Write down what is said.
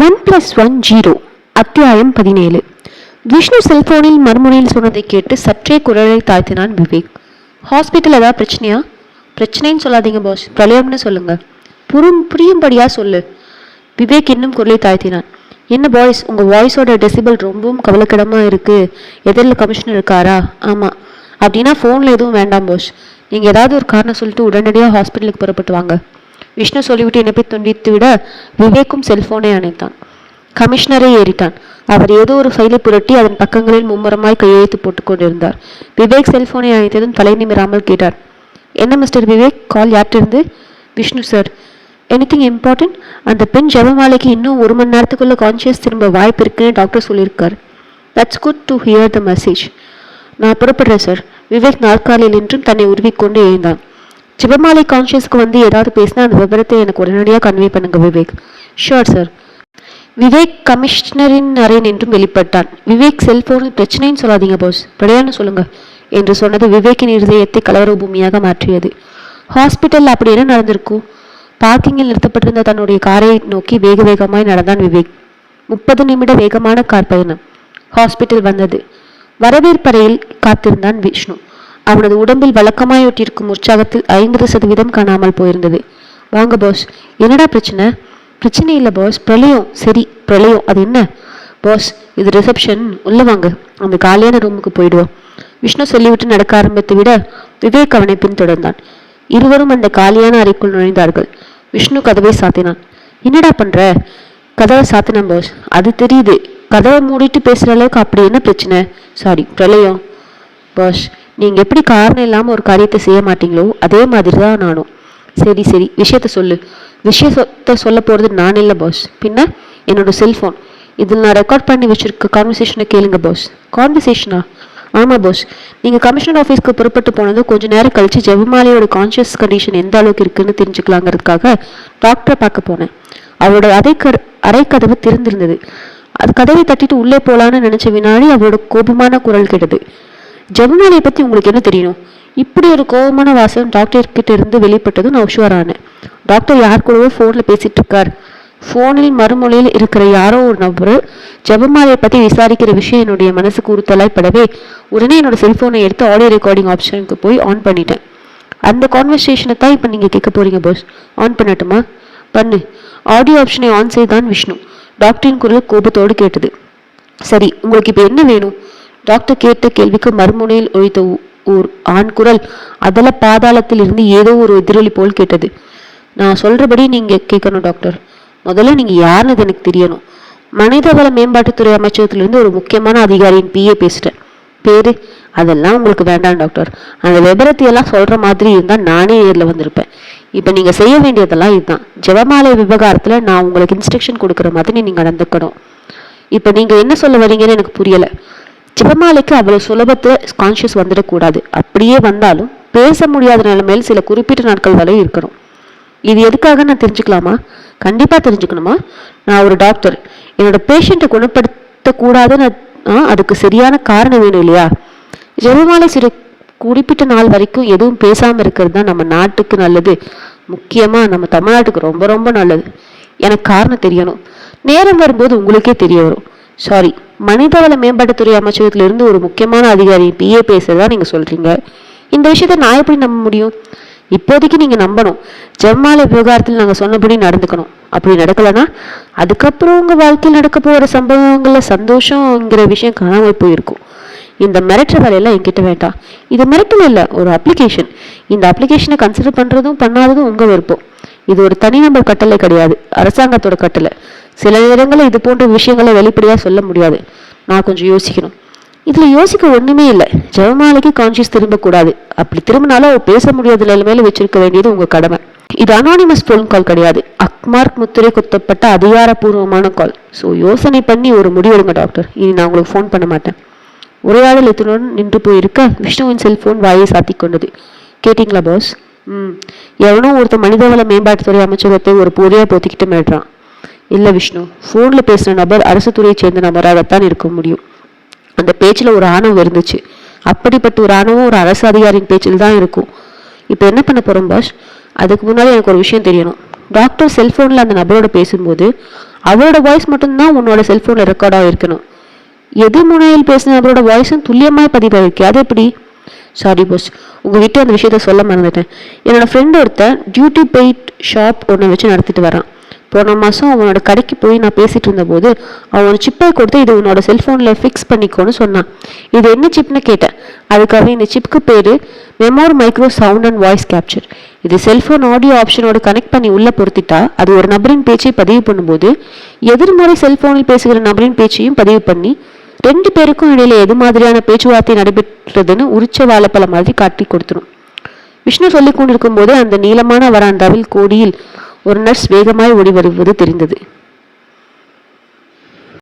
One plus one zero அத்தியாயம் பதினேழு. விஷ்ணு செல்போனில் மறுமுனையில் சொன்னதை கேட்டு சற்றே குரலை தாழ்த்தினான் விவேக். ஹாஸ்பிட்டல் ஏதாவது பிரச்சனையா? பிரச்சனைன்னு சொல்லாதீங்க பாஸ் பிரளயம்னு சொல்லுங்க. புரும் புரியும்படியா சொல்லு. விவேக் இன்னும் குரலை தாழ்த்தினான். என்ன பாய்ஸ் உங்கள் வாய்ஸோட டெசிபிள் ரொம்பவும் கவலைக்கிடமாக இருக்குது எதிரில் கமிஷனர் இருக்காரா? ஆமாம் அப்படின்னா ஃபோனில் எதுவும் வேண்டாம் பாஸ் நீங்கள் ஏதாவது ஒரு காரணம் சொல்லிட்டு உடனடியாக ஹாஸ்பிட்டலுக்கு புறப்பட்டு வாங்க. விஷ்ணு சொல்லிவிட்டு இணைப்பை துண்டித்து விட விவேக்கும் செல்போனை அணைத்தான். கமிஷனரை ஏறிட்டான். அவர் ஏதோ ஒரு ஃபைலை புரட்டி அதன் பக்கங்களில் மும்முரமாய் கையெழுத்து போட்டுக் கொண்டிருந்தார். விவேக் செல்போனை அணைத்ததும் தலை நிமிராமல் கேட்டார். என்ன மிஸ்டர் விவேக்? கால் யார்ட்டிருந்து விஷ்ணு சார் எனிதிங் இம்பார்ட்டன்ட் அந்த பெண் ஜெபமாலைக்கு இன்னும் ஒரு மணி நேரத்துக்குள்ள கான்சியஸ் திரும்ப வாய்ப்பு இருக்குன்னு டாக்டர் சொல்லியிருக்கார். That's good to hear the message நான் புறப்படுறேன் சார் விவேக் நாற்காலியில் என்றும் தன்னை உருவிக்கொண்டு எழுந்தான். ஜெபமாலை கான்ஷியஸ்க்கு வந்து ஏதாவது பேசினா அந்த விவரத்தை எனக்கு உடனடியாக கன்வே பண்ணுங்க விவேக். ஷுவர் சார் விவேக் கமிஷனரின் அறையின் என்றும் வெளிப்பட்டான். விவேக் செல்போனில் பிரச்சனைன்னு சொல்லாதீங்க பாஸ் விளையான்னு சொல்லுங்க என்று சொன்னது விவேக்கின் இருதயத்தை கலவர பூமியாக மாற்றியது. ஹாஸ்பிட்டல் அப்படி என்ன நடந்திருக்கும்? பார்க்கிங்கில் நிறுத்தப்பட்டிருந்த தன்னுடைய காரை நோக்கி வேக வேகமாய் நடந்தான் விவேக். முப்பது நிமிட வேகமான கார் பயணம். ஹாஸ்பிட்டல் வந்தது. வரவேற்பறையில் காத்திருந்தான் விஷ்ணு. அவனது உடம்பில் வழக்கமாயொட்டியிருக்கும் உற்சாகத்தில் ஐம்பது சதவீதம் காணாமல் போயிருந்தது. வாங்க பாஸ் என்னடா பிரச்சனை? பிரச்சனை இல்லை பாஸ் பிரளயம். சரி பிரளயம். அது என்ன? பாஸ் இது ரிசப்ஷன் உள்ள வாங்க. அந்த காலியான ரூமுக்கு போயிடுவோம். விஷ்ணு சொல்லிவிட்டு நடக்க ஆரம்பித்து விட விவேக் அவனை பின்தொடர்ந்தான். இருவரும் அந்த காலியான அறைக்குள் நுழைந்தார்கள். விஷ்ணு கதவை சாத்தினான். என்னடா பண்ற? கதவை சாத்தினான் பாஸ் அது தெரியுது. கதவை மூடிட்டு பேசுற அளவுக்கு அப்படி என்ன பிரச்சனை? சாரி பிரளயம். பாஸ் நீங்கள் எப்படி காரணம் இல்லாமல் ஒரு காரியத்தை செய்ய மாட்டீங்களோ அதே மாதிரி தான் நானும். சரி சரி. விஷயத்த சொல்லு. விஷயத்தை சொல்ல போகிறது நான் இல்லை பாஸ் பின்ன என்னோட செல்ஃபோன் இதில் நான் ரெக்கார்ட் பண்ணி வச்சுருக்க கான்வர்சேஷனை கேளுங்க பாஸ் கான்வர்சேஷனா ஆமாம் பாஸ் நீங்கள் கமிஷனர் ஆஃபீஸ்க்கு புறப்பட்டு போனது கொஞ்சம் நேரம் கழித்து ஜெபமாலையோட கான்ஷியஸ் கண்டிஷன் எந்த அளவுக்கு இருக்குன்னு தெரிஞ்சுக்கலாங்கிறதுக்காக டாக்டரை பார்க்க போனேன். அவளோட அதை க அரை கதவு திறந்திருந்தது. அது கதவை தட்டிட்டு உள்ளே போகலான்னு நினச்ச வினாடி அவளோட கோபமான குரல் கேட்டது. ஜெபமாலையை பற்றி உங்களுக்கு என்ன தெரியணும்? இப்படி ஒரு கோபமான வாசம் டாக்டர் கிட்ட இருந்து வெளிப்பட்டதும் நான் உஷாரானேன். டாக்டர் யார் கூடவோ ஃபோனில் பேசிட்டு இருக்கார். ஃபோனில் மறுமொழியில் இருக்கிற யாரோ ஒரு நபர் ஜெபமாலையை பற்றி விசாரிக்கிற விஷயம் என்னுடைய மனசுக்கு உறுத்தலாய் படவே உடனே என்னோட செல்ஃபோனை எடுத்து ஆடியோ ரெக்கார்டிங் ஆப்ஷனுக்கு போய் ஆன் பண்ணிட்டேன். அந்த கான்வர்சேஷனை தான் இப்போ நீங்கள் கேட்க போகிறீங்க பாஸ் ஆன் பண்ணட்டுமா? பண்ணு. ஆடியோ ஆப்ஷனை ஆன் செய்தான் விஷ்ணு. டாக்டரின் குரல் கோபத்தோடு கேட்டது. சரி உங்களுக்கு இப்போ என்ன வேணும்? டாக்டர் கேட்ட கேள்விக்கு மறுமுனையில் ஒழித்த ஊர் ஓர் ஆண் குரல் அதல பாதாளத்தில் இருந்து ஏதோ ஒரு எதிரொலி போல் கேட்டது. நான் சொல்றபடி நீங்க கேட்கணும் டாக்டர். முதல்ல நீங்க யாருன்னு அது எனக்கு தெரியணும். மனிதவள மேம்பாட்டுத்துறை அமைச்சகத்திலிருந்து ஒரு முக்கியமான அதிகாரியின் பிஏ பேசிட்டேன். பேரு? அதெல்லாம் உங்களுக்கு வேண்டாம் டாக்டர். அந்த விபரத்தை எல்லாம் சொல்ற மாதிரி இருந்தா நானே நேரில் வந்திருப்பேன். இப்ப நீங்க செய்ய வேண்டியதெல்லாம் இதுதான். ஜெபமாலை விவகாரத்துல நான் உங்களுக்கு இன்ஸ்ட்ரக்ஷன் கொடுக்குற மாதிரி நீங்க நடந்துக்கணும். இப்ப நீங்க என்ன சொல்ல வரீங்கன்னு எனக்கு புரியல. ஜெபமாலைக்கு அவ்வளவு சுலபத்தில் கான்ஷியஸ் வந்துடக்கூடாது. அப்படியே வந்தாலும் பேச முடியாத நிலைமையில் சில குறிப்பிட்ட நாட்கள் வரை இருக்கணும். இது எதுக்காக நான் தெரிஞ்சுக்கலாமா? கண்டிப்பாக தெரிஞ்சுக்கணுமா? நான் ஒரு டாக்டர் என்னோட பேஷண்ட்டை குணப்படுத்தக்கூடாதுன்னு ஆ, அதுக்கு சரியான காரணம் வேணும் இல்லையா? ஜெபமாலை சில குறிப்பிட்ட நாள் வரைக்கும் எதுவும் பேசாமல் இருக்கிறது தான் நம்ம நாட்டுக்கு நல்லது. முக்கியமாக நம்ம தமிழ்நாட்டுக்கு ரொம்ப ரொம்ப நல்லது. எனக்கு காரணம் தெரியணும். நேரம் வரும்போது உங்களுக்கே தெரிய வரும். சாரி மனிதவள மேம்பாட்டுத்துறை அமைச்சகத்திலிருந்து ஒரு முக்கியமான அதிகாரி பிஏ பேசுறதா நீங்க சொல்றீங்க. இந்த விஷயத்தை நான் எப்படி நம்ப முடியும்? இப்போதைக்கு நீங்க நம்பணும். ஜெம்மாலை விவகாரத்தில் நாங்க சொன்னபடி நடந்துக்கணும். அப்படி நடக்கலன்னா அதுக்கப்புறம் உங்க வாழ்க்கையில் நடக்க போகிற சம்பவங்கள்ல சந்தோஷங்கிற விஷயம் காணாமல் போயிருக்கும். இந்த மிரட்டுற வேலையெல்லாம் என்கிட்ட வேண்டாம். இது மிரட்டல் இல்லை ஒரு அப்ளிகேஷன் இந்த அப்ளிகேஷனை கன்சிடர் பண்ணுறதும் பண்ணாததும் உங்கள் விருப்பம். இது ஒரு தனிநபர் கட்டளை கிடையாது. அரசாங்கத்தோட கட்டளை. சில நேரங்களில் இது போன்ற விஷயங்களை வெளிப்படையாக சொல்ல முடியாது. நான் கொஞ்சம் யோசிக்கணும். இதில் யோசிக்க ஒன்றுமே இல்லை. ஜெபமாலைக்கு கான்சியஸ் திரும்பக்கூடாது. அப்படி திரும்பினாலும் அவள் பேச முடியாத நிலைமையில வச்சிருக்க வேண்டியது உங்கள் கடமை. இது அனானிமஸ் ஃபோன் கால் கிடையாது. அக்மார்க் முத்திரை குத்தப்பட்ட அதிகாரப்பூர்வமான கால் ஸோ யோசனை பண்ணி ஒரு முடிவெடுங்க டாக்டர் இனி நான் உங்களுக்கு ஃபோன் பண்ண மாட்டேன். உரையாடல் இத்துடன் நின்று போயிருக்க விஷ்ணுவின் செல்போன் வாயை சாத்திக் கொண்டது. கேட்டிங்களா பாஸ் ம். எவனோ ஒருத்த மனிதவள மேம்பாட்டுத்துறை அமைச்சகத்தை ஒரு புதிய போத்திக்கிட்டு மிரட்டுறான். இல்லை விஷ்ணு ஃபோனில் பேசுன நபர் அரசு துறையை சேர்ந்த நபராகத்தான் இருக்க முடியும். அந்த பேச்சில் ஒரு ஆணவம் இருந்துச்சு. அப்படிப்பட்ட ஒரு ஆணவம் ஒரு அரசு அதிகாரியின் பேச்சில் தான் இருக்கும். இப்போ என்ன பண்ண போகிறோம் பாஸ் அதுக்கு முன்னாடி எனக்கு ஒரு விஷயம் தெரியணும். டாக்டர் செல்ஃபோனில் அந்த நபரோட பேசும்போது அவரோட வாய்ஸ் மட்டும்தான் உன்னோட செல்ஃபோனில் ரெக்கார்டாக இருக்கணும். எதிர் முனையில் பேசின அவரோட வாய்ஸும் துல்லியமாக பதிவாயிருக்கு. அது எப்படி? சாரி பாஸ் உங்ககிட்ட அந்த விஷயத்த சொல்ல மறந்துட்டேன். என்னோட ஃப்ரெண்ட் ஒருத்தன் டியூட்டி பெயிட் ஷாப் ஒன்று வச்சு நடத்திட்டு வரான். போன மாதம் அவனோட கடைக்கு போய் நான் பேசிட்டு இருந்தபோது அவன் ஒரு சிப்பை கொடுத்து இது உன்னோட செல்ஃபோனில் ஃபிக்ஸ் பண்ணிக்கோன்னு சொன்னான். இது என்ன சிப்னு கேட்டேன். அதுக்காக இந்த சிப்க்கு பேர் memoir micro sound and voice capture இது செல்ஃபோன் ஆடியோ ஆப்ஷனோட கனெக்ட் பண்ணி உள்ளே பொருத்திட்டா அது ஒரு நபரின் பேச்சை பதிவு பண்ணும்போது எதிர்முறை செல்ஃபோனில் பேசுகிற நபரின் பேச்சையும் பதிவு பண்ணி ரெண்டு பேருக்கும் இடையில எது மாதிரியான பேச்சுவார்த்தை நடைபெற்றதுன்னு உரிச்ச வாழைப்பழம் மாதிரி காட்டி கொடுத்துரும். விஷ்ணு சொல்லிக் கொண்டிருக்கும் போது அந்த நீளமான வராந்தாவில் கோடியில் ஒரு நர்ஸ் வேகமாய் ஓடி வருவது தெரிந்தது.